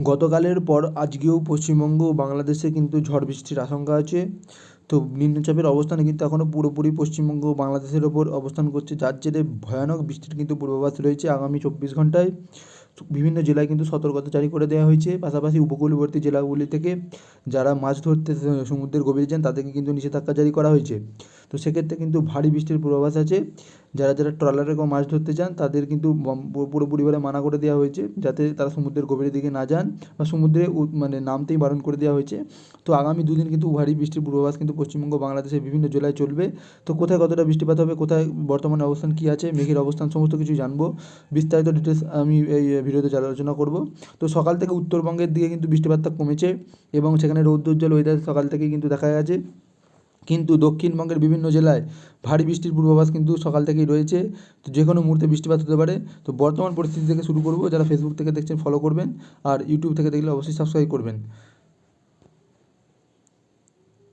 গতকালের পর আজকেও পশ্চিমবঙ্গ ও বাংলাদেশে কিন্তু ঝড় বৃষ্টির আশঙ্কা আছে। তো নিম্নচাপের অবস্থান কিন্তু এখনও পুরোপুরি পশ্চিমবঙ্গ ও বাংলাদেশের ওপর অবস্থান করছে, যার জেরে ভয়ানক বৃষ্টির কিন্তু পূর্বাভাস রয়েছে আগামী চব্বিশ ঘন্টায়। বিভিন্ন জেলায় কিন্তু সতর্কতা জারি করে দেওয়া হয়েছে। পাশাপাশি উপকূলবর্তী জেলাগুলি থেকে যারা মাছ ধরতে সমুদ্রের গভীরে যান, তাদেরকে কিন্তু নিষেধাজ্ঞা জারি করা হয়েছে। তো সেক্ষেত্রে কিন্তু ভারী বৃষ্টির পূর্বাভাস আছে। যারা যারা ট্রলারে মাছ ধরতে যান, তাদের কিন্তু পুরোপুরিভাবে মানা করে দেওয়া হয়েছে, যাতে তারা সমুদ্রের গভীরের দিকে না যান বা সমুদ্রে মানে নামতেই বারণ করে দেওয়া হয়েছে। তো আগামী দুদিন কিন্তু ভারী বৃষ্টির পূর্বাভাস কিন্তু পশ্চিমবঙ্গ, বাংলাদেশের বিভিন্ন জেলায় চলবে। তো কোথায় কতটা বৃষ্টিপাত হবে, কোথায় বর্তমানে অবস্থান কী আছে, মেঘের অবস্থান, সমস্ত কিছু জানব। বিস্তারিত ডিটেলস আমি এই ভিডিওতে আলোচনা করব। তো সকাল থেকে উত্তরবঙ্গের দিকে কিন্তু বৃষ্টিপাতটা কমেছে এবং সেখানে রৌদ্রোজ্জ্বল ওয়েদার সকাল থেকে কিন্তু দেখা গেছে। কিন্তু দক্ষিণবঙ্গের বিভিন্ন জেলায় ভারী বৃষ্টির পূর্বাভাস কিন্তু সকাল থেকেই রয়েছে। তো যে কোনো মুহূর্তে বৃষ্টিপাত হতে পারে। তো বর্তমান পরিস্থিতি থেকে শুরু করব। যারা ফেসবুক থেকে দেখছেন ফলো করবেন। আর ইউটিউব থেকে দেখলে অবশ্যই সাবস্ক্রাইব করবেন।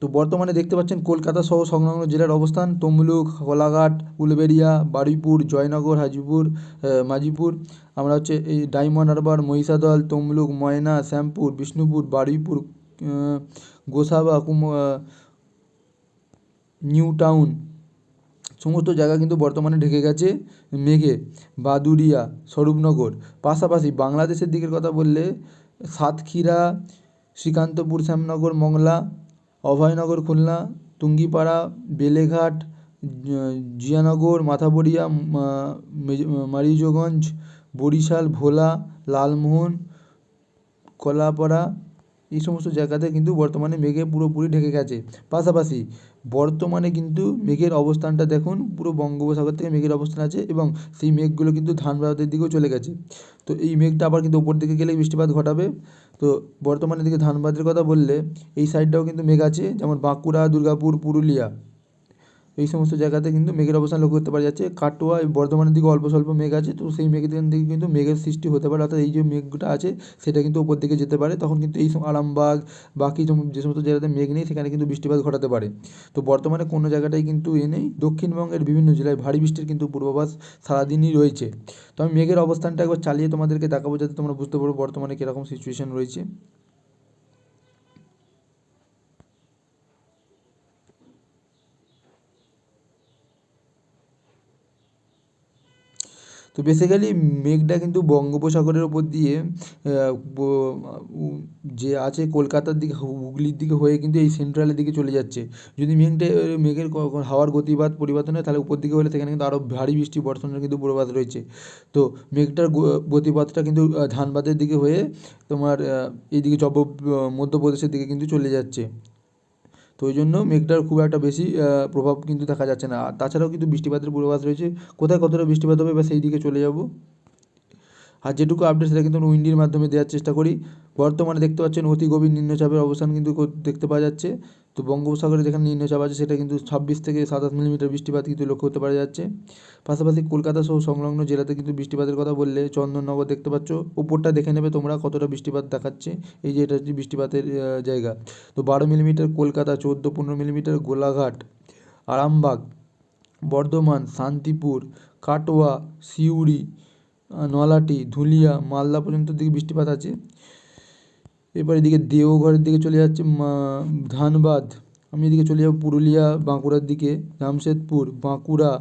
তো বর্তমানে দেখতে পাচ্ছেন কলকাতা সহ সংলগ্ন জেলার অবস্থান। তমলুক কোলাঘাট উলবেড়িয়া, বারুইপুর, জয়নগর, হাজিপুর মাজিপুর। আমরা হচ্ছে এই ডায়মন্ড হারবার, মহিষাদল, তমলুক, ময়না, শ্যামপুর, বিষ্ণুপুর, বারুইপুর গোসাবা, কুম নিউ টাউন। সমস্ত জায়গা কিন্তু বর্তমানে ঢেকে গেছে মেঘে। বাদুরিয়া স্বরূপনগর। পাশাপাশি বাংলাদেশের দিকের কথা বললে সাতক্ষীরা, শ্রীকান্তপুর, শ্যামনগর, মংলা অভয়নগর, খুলনা, টুঙ্গিপাড়া, বেলেঘাট, জিয়ানগর, মাথাবড়িয়া মারিজগঞ্জ, বরিশাল, ভোলা, লালমোহন, কলাপাড়া, এই সমস্ত জায়গাতে কিন্তু বর্তমানে মেঘে পুরোপুরি ঢেকে গেছে। পাশাপাশি বর্তমানে কিন্তু মেঘের অবস্থানটা দেখুন, পুরো বঙ্গোপসাগর থেকে মেঘের অবস্থান আছে এবং সেই মেঘগুলো কিন্তু ধানবাদের দিকেও চলে গেছে। তো এই মেঘটা আবার কিন্তু ওপর দিকে গেলে বৃষ্টিপাত ঘটাবে। তো বর্তমানে দিকে ধানবাদের কথা বললে এই সাইডটাও কিন্তু মেঘ আছে, যেমন বাঁকুড়া, দুর্গাপুর, পুরুলিয়া। এই সমস্ত জায়গাতে কিন্তু মেঘের অবস্থান লক্ষ্য করতে পারা যাচ্ছে। কাটোয়া বর্ধমানের দিকে অল্প স্বল্প মেঘ আছে, তো সেই মেঘের দিকে কিন্তু মেঘের সৃষ্টি হতে পারে। অর্থাৎ এই যে মেঘটা আছে, সেটা কিন্তু ওপর দিকে যেতে পারে। তখন কিন্তু এই আরামবাগ, বাকি যে সমস্ত জায়গাতে মেঘ নেই, সেখানে কিন্তু বৃষ্টিপাত ঘটাতে পারে। তো বর্তমানে কোনো জায়গাটাই কিন্তু এ নেই। দক্ষিণবঙ্গের বিভিন্ন জেলায় ভারী বৃষ্টির কিন্তু পূর্বাভাস সারাদিনই রয়েছে। তো আমি মেঘের অবস্থানটা একবার চালিয়ে তোমাদেরকে দেখাবো, যাতে তোমরা বুঝতে পারো বর্তমানে কীরকম সিচুয়েশন রয়েছে। তো বেসিক্যালি মেঘটা কিন্তু বঙ্গোপসাগরের ওপর দিয়ে যে আছে কলকাতার দিকে, হুগলির দিকে হয়ে কিন্তু এই সেন্ট্রালের দিকে চলে যাচ্ছে। যদি মেঘটা, মেঘের হাওয়ার গতিবাদ, পরিবর্তন হয়, তাহলে উপর দিকে হলে সেখানে কিন্তু আরও ভারী বৃষ্টি, বর্ষণের কিন্তু পূর্বাভাস রয়েছে। তো মেঘটার গতিপথটা কিন্তু ধানবাদের দিকে হয়ে তোমার এইদিকে চব মধ্যপ্রদেশের দিকে কিন্তু চলে যাচ্ছে। তো ওই জন্য মেঘটার খুব একটা বেশি প্রভাব কিন্তু দেখা যাচ্ছে না। তাছাড়াও কিন্তু বৃষ্টিপাতের পূর্বাভাস রয়েছে। কোথায় কতটা বৃষ্টিপাত হবে বা সেই দিকে চলে যাব? আর যেটুকু আপডেট সেটা কিন্তু উইন্ডির মাধ্যমে দেওয়ার চেষ্টা করি। বর্তমানে দেখতে পাচ্ছেন অতি গভীর নিম্নচাপের অবস্থান কিন্তু দেখতে পাওয়া যাচ্ছে। তো বঙ্গোপসাগরে যেখানে নিম্নচাপ আছে, সেটা কিন্তু ছাব্বিশ থেকে সাতাশ মিলিমিটার বৃষ্টিপাত কিন্তু লক্ষ্য করতে পারা যাচ্ছে। পাশাপাশি কলকাতা সহ সংলগ্ন জেলাতে কিন্তু বৃষ্টিপাতের কথা বললে চন্দননগর দেখতে পাচ্ছ উপরটা দেখে নেবে তোমরা কতটা বৃষ্টিপাত দেখাচ্ছে। এই যে এটা হচ্ছে বৃষ্টিপাতের জায়গা। তো বারো মিলিমিটার কলকাতা, চোদ্দ পনেরো মিলিমিটার গোলাঘাট, আরামবাগ, বর্ধমান, শান্তিপুর, কাটোয়া, সিউড়ি নলাটি, ধুলিয়া, মালদা পর্যন্ত দিকে বৃষ্টিপাত আছে। এবার এদিকে দেওঘরের দিকে চলে যাচ্ছে ধানবাদ। আমি এদিকে চলে যাব পুরুলিয়া, বাঁকুড়ার দিকে জামশেদপুর বাঁকুড়া,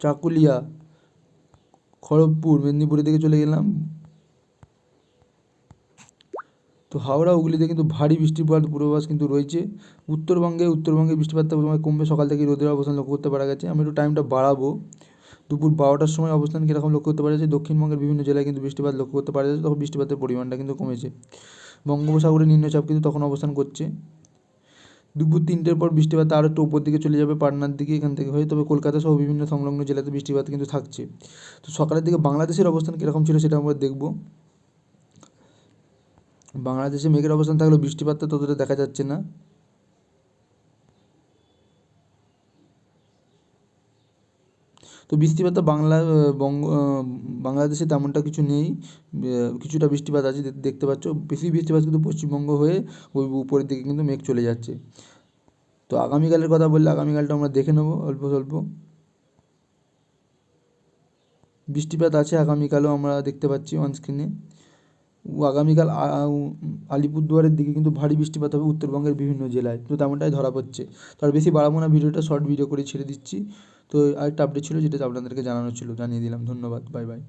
চাকুলিয়া, খড়গপুর, মেদিনীপুরের দিকে চলে গেলাম। তো হাওড়া, হুগলিতে কিন্তু ভারী বৃষ্টিপাত পূর্বাভাস কিন্তু রয়েছে। উত্তরবঙ্গে উত্তরবঙ্গে বৃষ্টিপাতটা কমবে, সকাল থেকে রোদের অবস্থান লক্ষ্য করতে পারা গেছে। আমি একটু টাইমটা বাড়াবো। দুপুর বারোটার সময় অবস্থান কীরকম লক্ষ্য করতে পারা যাচ্ছে? দক্ষিণবঙ্গের বিভিন্ন জেলায় কিন্তু বৃষ্টিপাত লক্ষ্য করতে পারা যাচ্ছে, তখন বৃষ্টিপাতের পরিমাণটা কিন্তু কমেছে। বঙ্গোপসাগরে নিম্নচাপ কিন্তু তখন অবস্থান করছে। দুপুর তিনটের পর বৃষ্টিপাত আরও একটু উপর দিকে চলে যাবে, পাটনার দিকে এখান থেকে হয়ে, তবে কলকাতা সহ বিভিন্ন সংলগ্ন জেলাতে বৃষ্টিপাত কিন্তু থাকছে। তো সকালের দিকে বাংলাদেশের অবস্থান কীরকম ছিল সেটা আমরা দেখব। বাংলাদেশে মেঘের অবস্থান থাকলেও বৃষ্টিপাতটা ততটা দেখা যাচ্ছে না। তো বৃষ্টিপাত বাংলা বঙ্গ বাংলাদেশে তেমনটা কিছু নেই। কিছুটা বৃষ্টিপাত আছে দেখতে পাচ্ছ। বেশি বৃষ্টিপাত কিন্তু পশ্চিমবঙ্গ হয়ে ওই উপরের দিকে কিন্তু মেঘ চলে যাচ্ছে। তো আগামীকালের কথা বললে আগামীকালটা আমরা দেখে নেব অল্প স্বল্প। বৃষ্টিপাত আছে, আগামীকালও আমরা দেখতে পাচ্ছি অনস্ক্রিনে আগামীকাল আলিপুরদুয়ারের দিকে কিন্তু ভারী বৃষ্টিপাত হবে, উত্তরবঙ্গের বিভিন্ন জেলায়। তো তেমনটাই ধরা পড়ছে। তার বেশি বাড়াবো না, ভিডিওটা শর্ট ভিডিও করে ছেড়ে দিচ্ছি। তো আরেকটা আপডেট ছিল যেটা আপনাদেরকে জানানো ছিল। জানিয়ে দিলাম। ধন্যবাদ। Bye bye.